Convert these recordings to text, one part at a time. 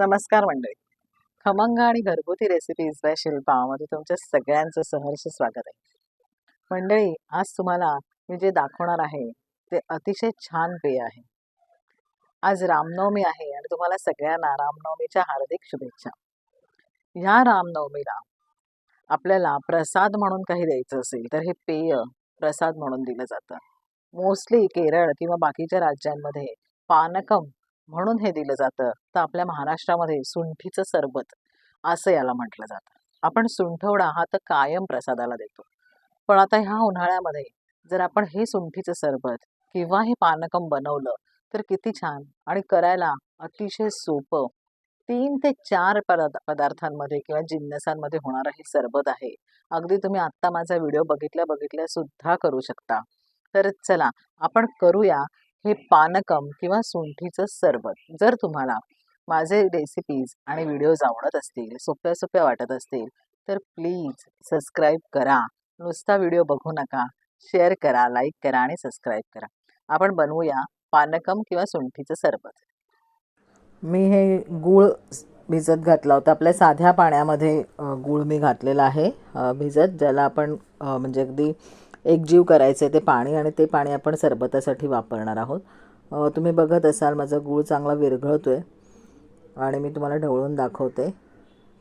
नमस्कार मंडळी. खमंग आणि घरगुती रेसिपीज बाय शिल्पामध्ये तुमच्या सगळ्यांचं सहर्ष स्वागत आहे. मंडळी आज तुम्हाला मी जे दाखवणार आहे ते अतिशय छान पेय आहे. आज रामनवमी आहे आणि तुम्हाला सगळ्यांना रामनवमीच्या हार्दिक शुभेच्छा. ह्या रामनवमीला आपल्याला प्रसाद म्हणून काही द्यायचं असेल तर हे पेय प्रसाद म्हणून दिलं जातं. मोस्टली केरळ किंवा बाकीच्या राज्यांमध्ये पानकम म्हणून हे दिलं जातं. तर आपल्या महाराष्ट्रामध्ये सुंठीचं सरबत असं याला म्हटलं जातं. आपण सुंठवडा हा तर कायम प्रसादाला देतो. पण आता ह्या उन्हाळ्यामध्ये जर आपण हे सुंठीचं सरबत किंवा हे पानकम बनवलं तर किती छान! आणि करायला अतिशय सोपं. तीन ते चार पदार्थांमध्ये किंवा जिन्नसांमध्ये होणारं हे सरबत आहे. अगदी तुम्ही आत्ता माझा व्हिडिओ बघितल्या बघितल्या सुद्धा करू शकता. तर चला आपण करूया हे पानकम किंवा सुंठीचं सरबत जर तुम्हाला माझे रेसिपीज आणि व्हिडिओज आवडत असतील सोप्या सोप्या वाटत असतील तर प्लीज सबस्क्राईब करा. नुसता व्हिडिओ बघू नका. शेअर करा लाईक करा आणि सबस्क्राईब करा. आपण बनवूया पानकम किंवा सुंठीचं सरबत. मी हे गूळ भिजत घातला होता. आपल्या साध्या पाण्यामध्ये गूळ मी घातलेला आहे. भिजत ज्याला आपण म्हणजे अगदी एकजीव करायचं आहे ते पाणी आणि ते पाणी आपण सरबतासाठी वापरणार आहोत. तुम्ही बघत असाल माझा गूळ चांगला विरघळतो आहे आणि मी तुम्हाला ढवळून दाखवते.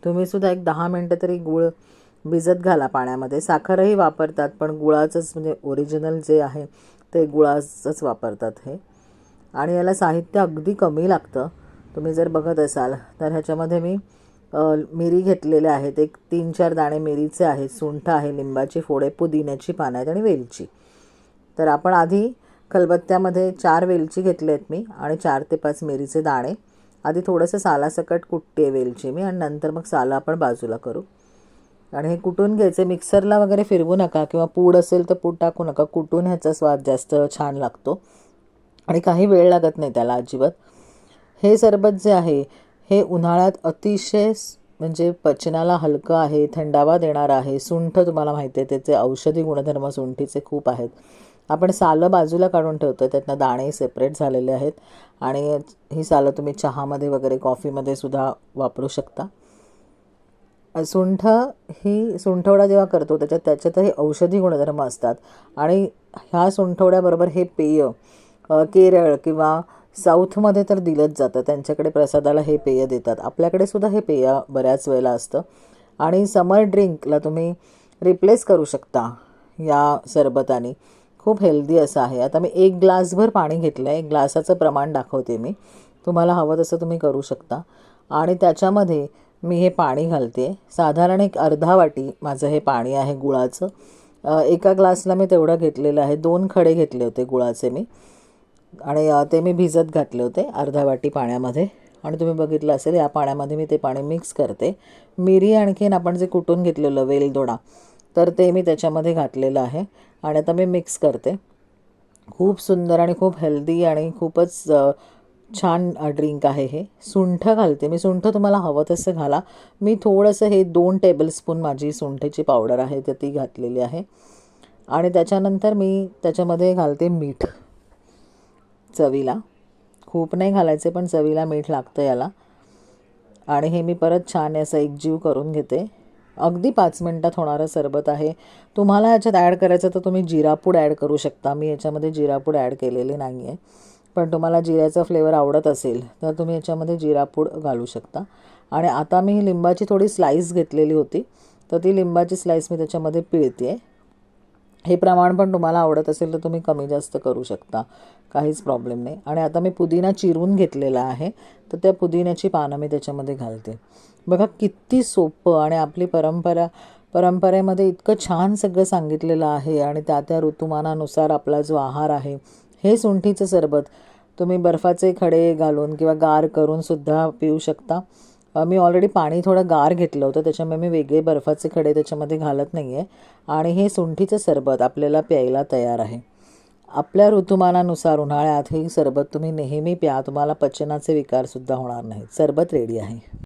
तुम्हीसुद्धा एक दहा मिनटं तरी गूळ भिजत घाला पाण्यामध्ये. साखरही वापरतात पण गुळाचंच म्हणजे ओरिजिनल जे आहे ते गुळाचंच वापरतात हे. आणि याला साहित्य अगदी कमी लागतं. तुम्ही जर बघत असाल तर ह्याच्यामध्ये मी मिरी घेतलेले आहेत. एक तीन चार दाणे मिरीचे आहेत. सुंठ आहे लिंबाची फोडे पुदिन्याची पानं आहेत आणि वेलची. तर आपण आधी खलबत्त्यामध्ये चार वेलची घेतले आहेत मी आणि चार ते पाच मिरीचे दाणे. आधी थोडंसं सालासकट कुटते आहे वेलची मी आणि नंतर मग साला आपण बाजूला करू. आणि हे कुटून घ्यायचे. मिक्सरला वगैरे फिरवू नका किंवा पूड असेल तर पूड टाकू नका. कुटून ह्याचा स्वाद जास्त छान लागतो. आणि काही वेळ लागत नाही त्याला अजिबात. हे सरबत जे आहे हे उन्हाळ्यात अतिशय म्हणजे पचनाला हलकं आहे थंडावा देणार आहे. सुंठ तुम्हाला माहिती आहे त्याचे औषधी गुणधर्म सुंठीचे खूप आहेत. आपण सालं बाजूला काढून ठेवतो त्यातनं दाणे सेपरेट झालेले आहेत. आणि ही सालं तुम्ही चहामध्ये वगैरे कॉफीमध्ये सुद्धा वापरू शकता. सुंठ ही सुंठवडा जेव्हा करतो त्याच्यात त्याच्यातही औषधी गुणधर्म असतात. आणि ह्या सुंठवड्याबरोबर हे पेय केरळ किंवा साऊथमध्ये तर दिलंच जातं. त्यांच्याकडे प्रसादाला हे पेय देतात. आपल्याकडे सुद्धा हे पेय बऱ्याच वेळेला असतं. आणि समर ड्रिंकला तुम्ही रिप्लेस करू शकता या सरबताने. खूप हेल्दी असं आहे. आता मी एक ग्लासभर पाणी घेतलं आहे ग्लासाचं प्रमाण दाखवते मी. तुम्हाला हवं तसं तुम्ही करू शकता. आणि त्याच्यामध्ये मी हे पाणी घालते. साधारण एक अर्धा वाटी माझं हे पाणी आहे गुळाचं. एका ग्लासला मी तेवढं घेतलेलं आहे. दोन खडे घेतले होते गुळाचे मी. आणि ते मी भिजत घातले होते अर्धा वाटी पाण्यामध्ये. आणि तुम्ही बघितलं असेल या पाण्यामध्ये मी ते पाणी मिक्स करते. मिरी आणखीन आपण जे कुटून घेतलेलं वेलदोडा तर ते मी त्याच्यामध्ये घातलेलं आहे आणि आता मी मिक्स करते. खूप सुंदर आणि खूप हेल्दी आणि खूपच छान ड्रिंक आहे हे. सुंठ घालते मी. सुंठ तुम्हाला हवं तसं घाला. मी थोडंसं हे दोन टेबलस्पून माझी सुंठेची पावडर आहे तर ती घातलेली आहे. आणि त्याच्यानंतर मी त्याच्यामध्ये घालते मीठ. चवीला. खूप नाही घालायचे पण चवीला मीठ लागतं याला. आणि हे मी परत छान असं एकजीव करून घेते. अगदी पाच मिनटात होणारं सरबत आहे. तुम्हाला ह्याच्यात ॲड करायचं तर तुम्ही जिरापूड ॲड करू शकता. मी याच्यामध्ये जिरापूड ॲड केलेली नाही आहे पण तुम्हाला जिऱ्याचा फ्लेवर आवडत असेल तर तुम्ही याच्यामध्ये जिरापूड घालू शकता. आणि आता मी लिंबाची थोडी स्लाईस घेतलेली होती. तर ती लिंबाची स्लाईस मी त्याच्यामध्ये पिळते आहे हे प्रमाण पण तुम्हाला आवडत असेल तर तुम्ही कमी जास्त करू शकता. काहीच प्रॉब्लेम नाही. आणि आता मी पुदिना चिरून घेतलेला आहे तर त्या पुदिन्याची पानं मी त्याच्यामध्ये घालते. बघा किती सोपं आणि आपली परंपरा परंपरेमध्ये इतकं छान सगळं सांगितलेलं आहे आणि त्या त्या ऋतुमानानुसार आपला जो आहार आहे हे सुंठीचं सरबत तुम्ही बर्फाचे खडे घालून किंवा गार करून सुद्धा पिऊ शकता. मी ऑलरेडी पाणी थोडं गार घेतलं होतं त्याच्यामुळे मी वेगळे बर्फाचे खडे त्याच्यामध्ये घालत नाही आहे आणि हे सुंठीचं सरबत आपल्याला प्यायला तयार आहे. आपल्या ऋतुमानानुसार उन्हाळ्यात हे सरबत तुम्ही नेहमी प्या तुम्हाला पचनाचे विकारसुद्धा होणार नाहीत. सरबत रेडी आहे.